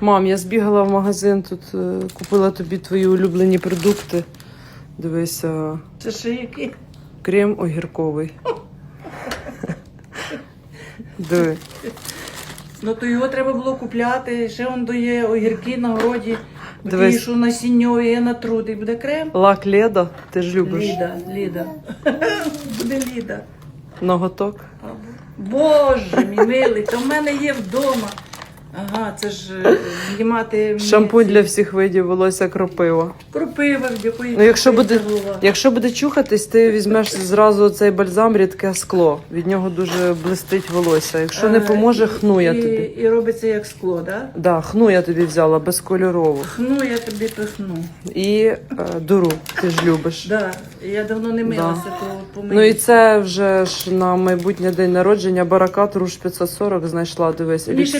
Мам, я збігала в магазин, тут е, купила тобі твої улюблені продукти. Дивися, Це ще які? крем огірковий. Диви. Ну то його треба було купляти. Ще он дає огірки на городі. Дивись. Ті, що насінньові є на труд, і буде крем. Лак Леда, ти ж любиш. Ліда, Ліда. Буде Ліда. Ноготок. Боже мій милий, то в мене є вдома. Ага, це ж е, знімати Шампунь для всіх видів волосся кропива. Кропива, в якої Ну, якщо буде-. Якщо буде чухатись, ти візьмеш зразу цей бальзам рідке скло. Від нього дуже блистить волосся. Якщо не Е, поможе, хну я і, тобі. І робиться як скло, так? Да? Да, хну я тобі взяла безкольорову. Хну я тобі пихну. І е, дуру ти ж любиш. Да, я давно не милася, то помию. Ну і це вже ж на майбутнє день народження баракат руш 540 знайшла. Дивись, Мені ще.